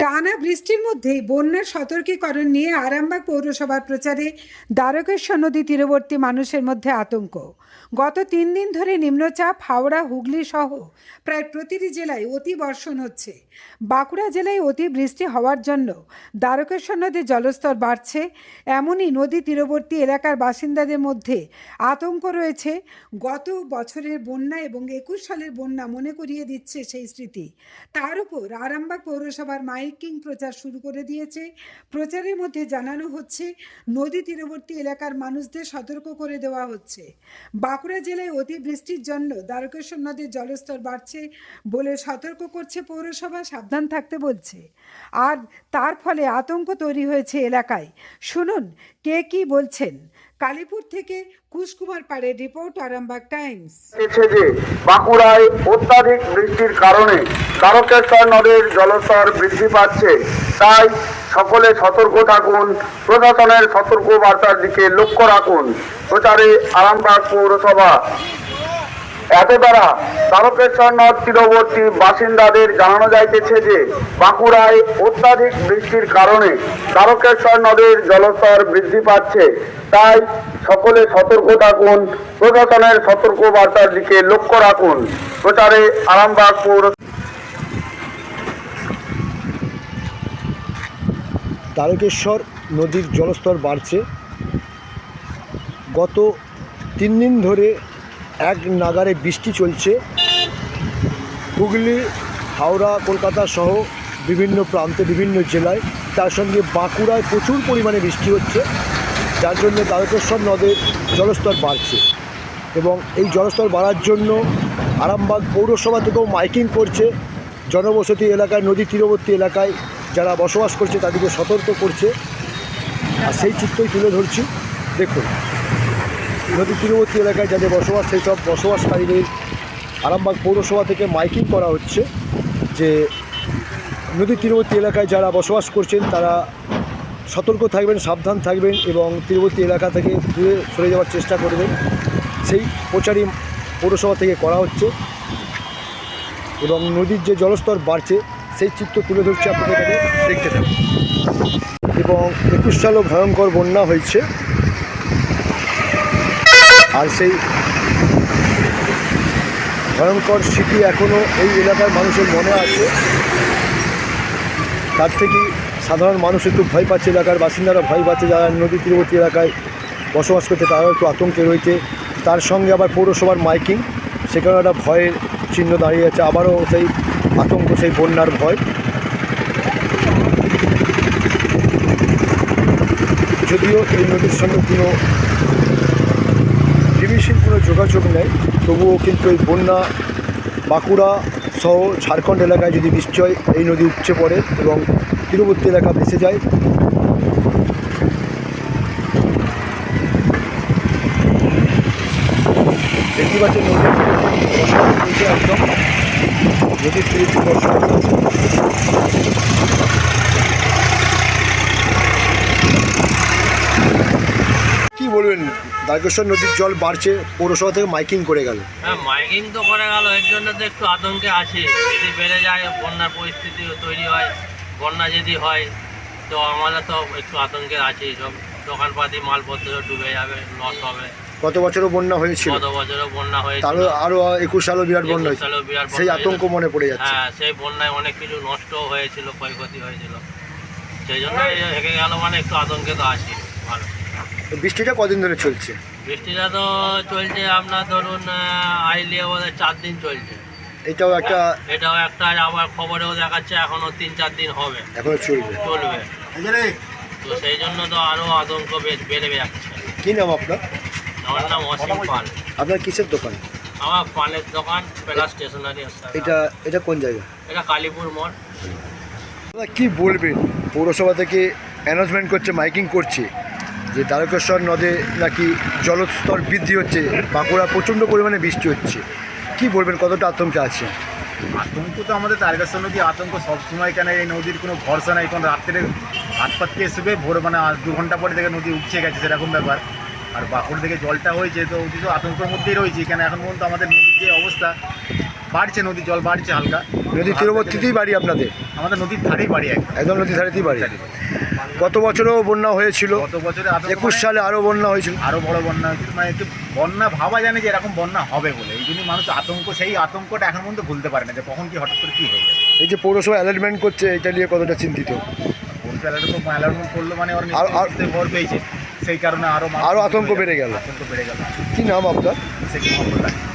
টানা বৃষ্টির মধ্যেই বন্যার সতর্কীকরণ নিয়ে আরামবাগ পৌরসভার প্রচারে দ্বারকেশ্বর নদী তীরবর্তী মানুষের মধ্যে আতঙ্ক। গত তিন দিন ধরে নিম্নচাপ, হাওড়া, হুগলি সহ প্রায় প্রতিটি জেলায় অতি বর্ষণ হচ্ছে। বাঁকুড়া জেলায় অতি বৃষ্টি হওয়ার জন্য দ্বারকেশ্বর নদীর জলস্তর বাড়ছে। এমনই নদী তীরবর্তী এলাকার বাসিন্দাদের মধ্যে আতঙ্ক রয়েছে। গত বছরের বন্যা এবং একুশ সালের বন্যা মনে করিয়ে দিচ্ছে সেই স্মৃতি। তার উপর আরামবাগ পৌরসভার মাইকিং প্রচার শুরু করে দিয়েছে। প্রচারের মধ্যে জানানো হচ্ছে, নদী তীরবর্তী এলাকার মানুষদের সতর্ক করে দেওয়া হচ্ছে। বাঁকুড়া জেলায় অতিবৃষ্টির জন্য দ্বারকেশ্বর নদীর জলস্তর বাড়ছে বলে সতর্ক করছে পৌরসভা, সাবধান থাকতে বলছে। আর তার ফলে আতঙ্ক তৈরি হয়েছে এলাকায়। শুনুন, কে কি বলছেন? কালীপুর থেকে কুশকুমার পাড়ে রিপোর্ট আরামবাগ টাইমস। যে বাঁকুড়ায় অত্যাধিক বৃষ্টির কারণে তারকেশ্বর নদের জলস্তর বৃদ্ধি পাচ্ছে। তাই সকলে সতর্ক থাকুন, প্রশাসনের সতর্ক বার্তার দিকে লক্ষ্য রাখুন। প্রচারে আরামবাগ পৌরসভা। এত দ্বারা দ্বারকেশ্বর নদ তীরবর্তী বাসিন্দাদের জানানো যাইতেছে যে বাঁকুড়ায় অত্যাধিক বৃষ্টির কারণে তারকেশ্বর নদের জলস্তর বৃদ্ধি পাচ্ছে। তাই সকলে সতর্ক থাকুন, প্রশাসনের সতর্ক বার্তার দিকে লক্ষ্য রাখুন। প্রচারে আরামবাগ পৌর তারকেশ্বর নদীর জলস্তর বাড়ছে। গত তিন দিন ধরে এক নাগারে বৃষ্টি চলছে। হুগলি, হাওড়া, কলকাতা সহ বিভিন্ন প্রান্তে, বিভিন্ন জেলায়। তার সঙ্গে বাঁকুড়ায় প্রচুর পরিমাণে বৃষ্টি হচ্ছে। যার জন্য তারকেশ্বর নদের জলস্তর বাড়ছে। এবং এই জলস্তর বাড়ার জন্য আরামবাগ পৌরসভা থেকেও মাইকিং করছে। জনবসতি এলাকায়, নদী তীরবর্তী এলাকায় যারা বসবাস করছে, তাদেরকে সতর্ক করছে। আর সেই চিত্রই তুলে ধরছি। দেখুন। নদী তীরবর্তী এলাকায় যাদের বসবাস, সেই সব বসবাসকারীদের আরামবাগ পৌরসভা থেকে মাইকিং করা হচ্ছে যে নদী তীরবর্তী এলাকায় যারা বসবাস করছেন, তারা সতর্ক থাকবেন, সাবধান থাকবেন এবং তীরবর্তী এলাকা থেকে দূরে সরে যাওয়ার চেষ্টা করবেন। সেই প্রচারই পৌরসভা থেকে করা হচ্ছে এবং নদীর যে জলস্তর বাড়ছে, সেই চিত্র তুলে ধরছে আপনাদের দেখতে থাকুন। এবং একুশ সালও ভয়ঙ্কর বন্যা হয়েছে। আর সেই ভয়ঙ্কর স্মৃতি এখনও এই এলাকার মানুষের মনে আছে। তার থেকে সাধারণ মানুষ একটু ভয় পাচ্ছে এলাকার বাসিন্দারা ভয় পাচ্ছে যারা নদী তীরবর্তী এলাকায় বসবাস করছে, তারাও একটু আতঙ্কে রয়েছে। তার সঙ্গে আবার পৌরসভার মাইকিং সেখানে একটা ভয়ের চিহ্ন দাঁড়িয়ে আছে। আবারও সেই আতঙ্ক, সেই বন্যার ভয়। যদিও এই নদীর সঙ্গে কোনো টিভিসির কোনো যোগাযোগ নেই। তবুও কিন্তু এই বন্যা, বাঁকুড়া সহ ঝাড়খণ্ড এলাকায় যদি নিশ্চয় এই নদী উপচে পড়ে এবং তীরবর্তী এলাকা ভেসে যায়। পাচ্ছেন নদী কি বলবেন? দ্বারকেশ্বর নদীর জল বাড়ছে পৌরসভা থেকে মাইকিং করে গেল। হ্যাঁ মাইকিং তো করে গেল এর জন্য তো একটু আতঙ্কে আছে। যদি বেড়ে যায় বন্যার পরিস্থিতি তৈরি হয় বন্যা যদি হয় তো আমাদের তো একটু আতঙ্কে আছে। সব দোকানপাতি মালপত্র ডুবে যাবে লস হবে। গত বছরও বন্যা হয়েছিল? গত বছরও বন্যা হয়েছিল। তারও আরও একুশ সালও বিরাট বন্যা একুশ হয়েছে। সেই আতঙ্ক মনে পড়ে যাচ্ছে। হ্যাঁ সেই বন্যায় অনেক কিছু নষ্টও হয়েছিল ক্ষয়ক্ষতি হয়েছিল। সেই জন্য হেঁকে গেল মানে একটু আতঙ্কে তো আছি। ভালো তো বৃষ্টিটা কদিন ধরে চলছে? বৃষ্টিটা তো চলছে আপনার ধরুন আইলিয়ে বোধহয় চার দিন চলছে। এটাও একটা এটাও একটা আবার খবরেও দেখাচ্ছে এখনও তিন চার দিন হবে। এখনও চলবে। চলবে। তো সেই জন্য তো আরও আতঙ্ক বে- বেড়ে যাচ্ছে। কি নাম আপনার? আমার নাম অসীম পাল। আপনার কিসের দোকান? আমার পানের দোকান পেলা স্টেশনারি এটা এটা কোন জায়গা? এটা কালীপুর মোড়। কি বলবেন? পৌরসভা থেকে অ্যানাউন্সমেন্ট করছে মাইকিং করছে। যে তারকেশ্বর নদে নাকি জলস্তর বৃদ্ধি হচ্ছে বাঁকুড়া প্রচণ্ড পরিমাণে বৃষ্টি হচ্ছে কি বলবেন কতটা আতঙ্কে আছে আতঙ্ক তো আমাদের তারকেশ্বর নদী আতঙ্ক সবসময় কেন এই নদীর কোনো ভরসা নাই? এখন রাত্রে হাত পাতকে এসবে ভোর মানে দু ঘণ্টা পরে থেকে নদী উঠছে গেছে সেরকম ব্যাপার। আর বাঁকুড় থেকে জলটা হয়েছে তো তো আতঙ্কের মধ্যেই রয়েছে কেন এখন পর্যন্ত আমাদের নদীর যে অবস্থা বাড়ছে নদীর জল বাড়ছে হালকা। নদীর তীরবর্তীতেই বাড়ি আপনাদের? আমাদের নদীর ধারেই বাড়ি একদম। একদম নদীর ধারেতেই বাড়ি। গত বছরও বন্যা হয়েছিল। গত বছরে একুশ মানে সালে আরও বন্যা হয়েছিল। আরও বড় বন্যা হয়েছিল। মানে একটু বন্যা ভাবা জানে যে এরকম বন্যা হবে বলে। এই জন্য মানুষ আতঙ্ক সেই আতঙ্কটা এখন পর্যন্ত ভুলতে পারে না যে কখন কি হঠাৎ করে কি হয়ে যাবে। এই যে পৌরসভা অ্যালার্টমেন্ট করছে এটা নিয়ে কতটা চিন্তিত? অ্যালার্টমেন্ট করল মানে ভর পেয়েছে। সেই কারণে আরও মানুষ আরও আতঙ্ক বেড়ে গেল। আতঙ্ক বেড়ে গেল। কি নাম আপনার? সে কি মঙ্গল